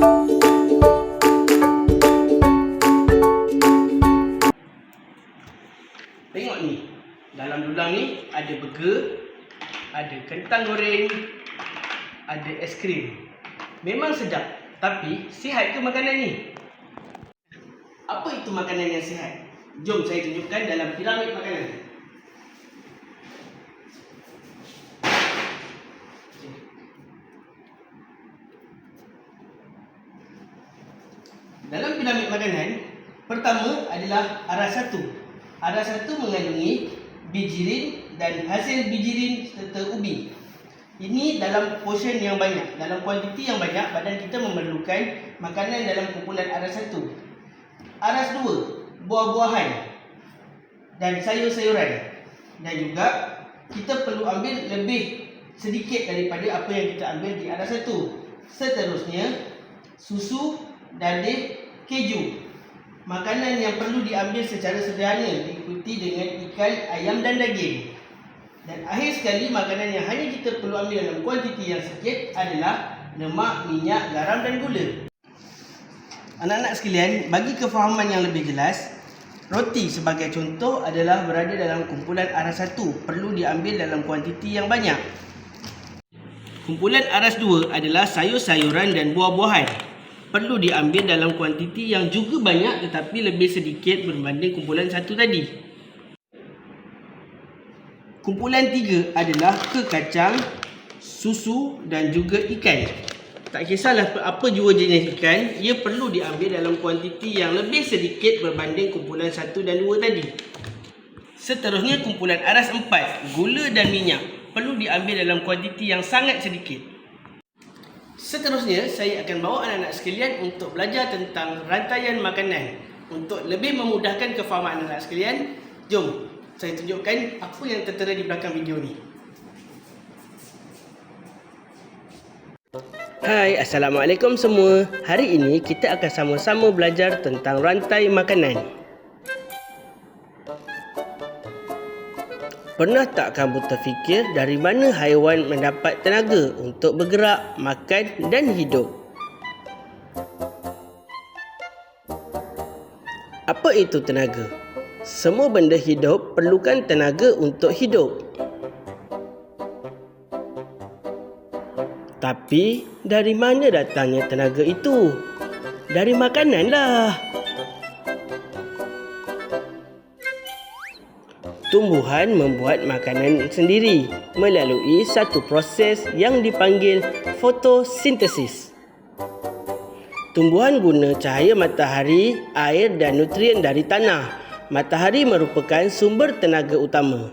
Tengok ni. Dalam dulang ni ada burger, ada kentang goreng, ada es krim. Memang sedap. Tapi sihat ke makanan ni? Apa itu makanan yang sihat? Jom saya tunjukkan dalam piramid makanan. Dalam piramid makanan, pertama adalah aras satu. Aras satu mengandungi bijirin dan hasil bijirin serta ubi. Ini dalam portion yang banyak, dalam kuantiti yang banyak, badan kita memerlukan makanan dalam kumpulan aras satu. Aras dua, buah-buahan dan sayur-sayuran. Dan juga kita perlu ambil lebih sedikit daripada apa yang kita ambil di aras satu. Seterusnya, susu, daging, keju. Makanan yang perlu diambil secara sederhana diikuti dengan ikan, ayam dan daging. Dan akhir sekali makanan yang hanya kita perlu ambil dalam kuantiti yang sikit adalah lemak, minyak, garam dan gula. Anak-anak sekalian, bagi kefahaman yang lebih jelas, roti sebagai contoh adalah berada dalam kumpulan aras satu, perlu diambil dalam kuantiti yang banyak. Kumpulan aras dua adalah sayur-sayuran dan buah-buahan. Perlu diambil dalam kuantiti yang juga banyak tetapi lebih sedikit berbanding kumpulan satu tadi. Kumpulan tiga adalah kekacang, susu dan juga ikan. Tak kisahlah apa jua jenis ikan, ia perlu diambil dalam kuantiti yang lebih sedikit berbanding kumpulan satu dan dua tadi. Seterusnya kumpulan aras empat, gula dan minyak perlu diambil dalam kuantiti yang sangat sedikit. Seterusnya, saya akan bawa anak-anak sekalian untuk belajar tentang rantaian makanan. Untuk lebih memudahkan kefahaman anak-anak sekalian, jom saya tunjukkan apa yang tertera di belakang video ni. Hai, Assalamualaikum semua. Hari ini kita akan sama-sama belajar tentang rantai makanan. Pernah tak kamu terfikir dari mana haiwan mendapat tenaga untuk bergerak, makan dan hidup? Apa itu tenaga? Semua benda hidup perlukan tenaga untuk hidup. Tapi dari mana datangnya tenaga itu? Dari makanan Tumbuhan membuat makanan sendiri melalui satu proses yang dipanggil fotosintesis. Tumbuhan guna cahaya matahari, air dan nutrien dari tanah. Matahari merupakan sumber tenaga utama.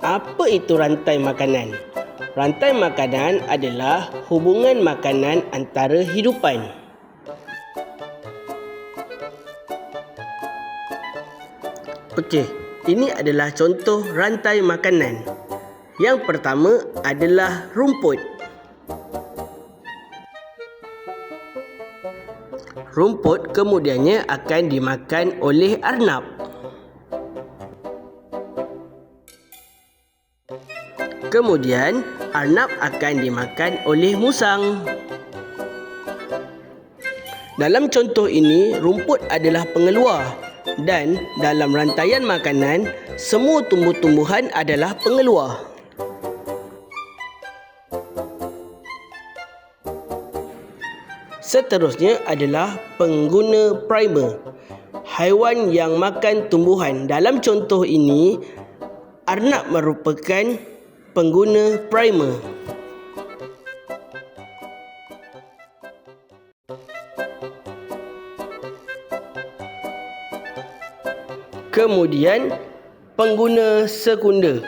Apa itu rantai makanan? Rantai makanan adalah hubungan makanan antara hidupan. Okey, ini adalah contoh rantai makanan. Yang pertama adalah rumput. Rumput kemudiannya akan dimakan oleh arnab. Kemudian, arnab akan dimakan oleh musang. Dalam contoh ini, rumput adalah pengeluar dan dalam rantaian makanan, semua tumbuh-tumbuhan adalah pengeluar. Seterusnya adalah pengguna primer. Haiwan yang makan tumbuhan. Dalam contoh ini, arnab merupakan pengguna primer. Kemudian pengguna sekunder.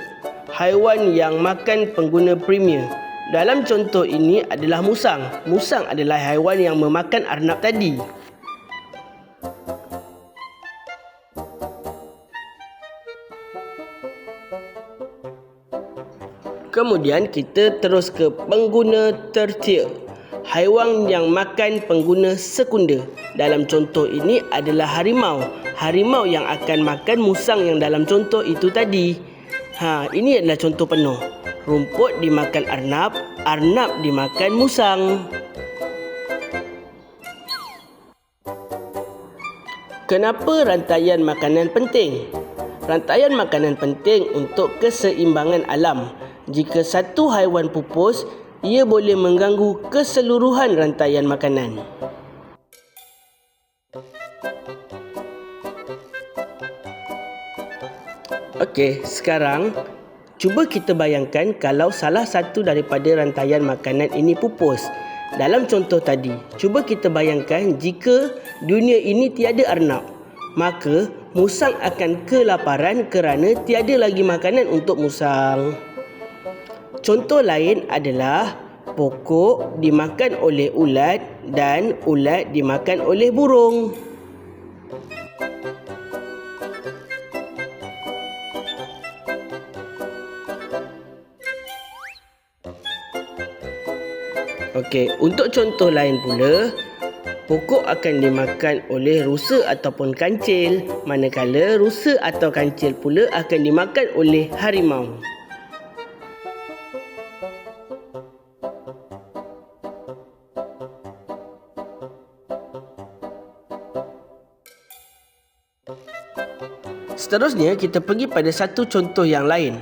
Haiwan yang makan pengguna premier. Dalam contoh ini adalah musang. Musang adalah haiwan yang memakan arnab tadi. Kemudian kita terus ke pengguna tertier. Haiwan yang makan pengguna sekunder. Dalam contoh ini adalah harimau. Harimau yang akan makan musang yang dalam contoh itu tadi. Ha, ini adalah contoh penuh. Rumput dimakan arnab, arnab dimakan musang. Kenapa rantaian makanan penting? Rantaian makanan penting untuk keseimbangan alam. Jika satu haiwan pupus, ia boleh mengganggu keseluruhan rantaian makanan. Okey, sekarang cuba kita bayangkan kalau salah satu daripada rantaian makanan ini pupus. Dalam contoh tadi, cuba kita bayangkan jika dunia ini tiada arnab, maka musang akan kelaparan kerana tiada lagi makanan untuk musang. Contoh lain adalah pokok dimakan oleh ulat dan ulat dimakan oleh burung. Okey, untuk contoh lain pula, pokok akan dimakan oleh rusa ataupun kancil, manakala rusa atau kancil pula akan dimakan oleh harimau. Seterusnya, kita pergi pada satu contoh yang lain.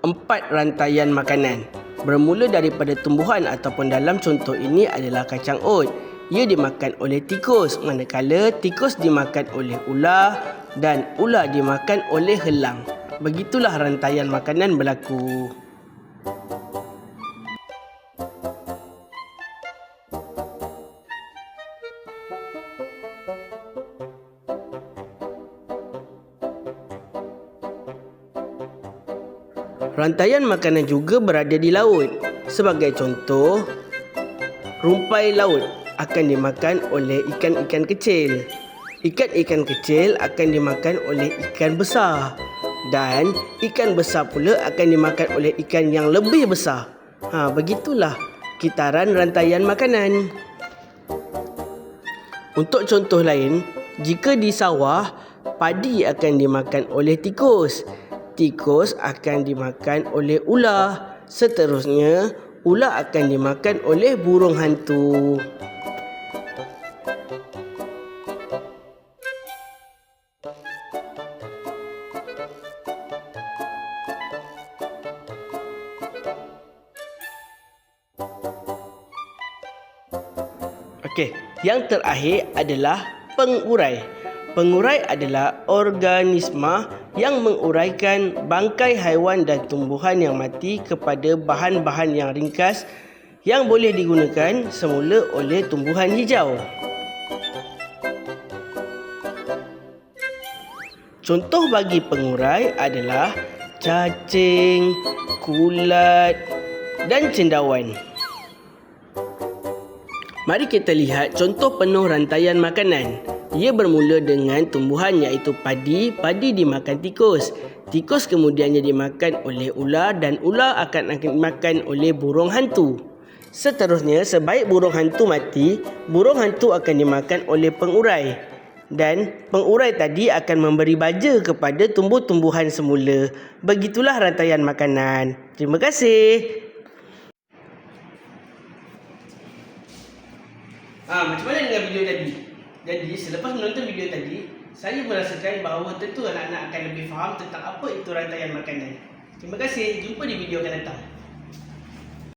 Empat rantaian makanan. Bermula daripada tumbuhan ataupun dalam contoh ini adalah kacang ot. Ia dimakan oleh tikus, manakala tikus dimakan oleh ular dan ular dimakan oleh helang. Begitulah rantaian makanan berlaku. Rantaian makanan juga berada di laut. Sebagai contoh, rumpai laut akan dimakan oleh ikan-ikan kecil. Ikan-ikan kecil akan dimakan oleh ikan besar. Dan ikan besar pula akan dimakan oleh ikan yang lebih besar. Ha, begitulah kitaran rantaian makanan. Untuk contoh lain, jika di sawah, padi akan dimakan oleh tikus tikus akan dimakan oleh ular. Seterusnya, ular akan dimakan oleh burung hantu. Okey, yang terakhir adalah pengurai. Pengurai adalah organisma yang menguraikan bangkai haiwan dan tumbuhan yang mati kepada bahan-bahan yang ringkas yang boleh digunakan semula oleh tumbuhan hijau. Contoh bagi pengurai adalah cacing, kulat dan cendawan. Mari kita lihat contoh penuh rantaian makanan. Ia bermula dengan tumbuhan iaitu padi. Padi dimakan tikus. Tikus kemudiannya dimakan oleh ular dan ular akan dimakan oleh burung hantu. Seterusnya, sebaik burung hantu mati, burung hantu akan dimakan oleh pengurai. Dan pengurai tadi akan memberi baja kepada tumbuh-tumbuhan semula. Begitulah rantaian makanan. Terima kasih. Ah, macam mana dengan video tadi? Jadi selepas menonton video tadi, saya merasakan bahawa tentu anak-anak akan lebih faham tentang apa itu rantaian makanan. Terima kasih, jumpa di video akan datang.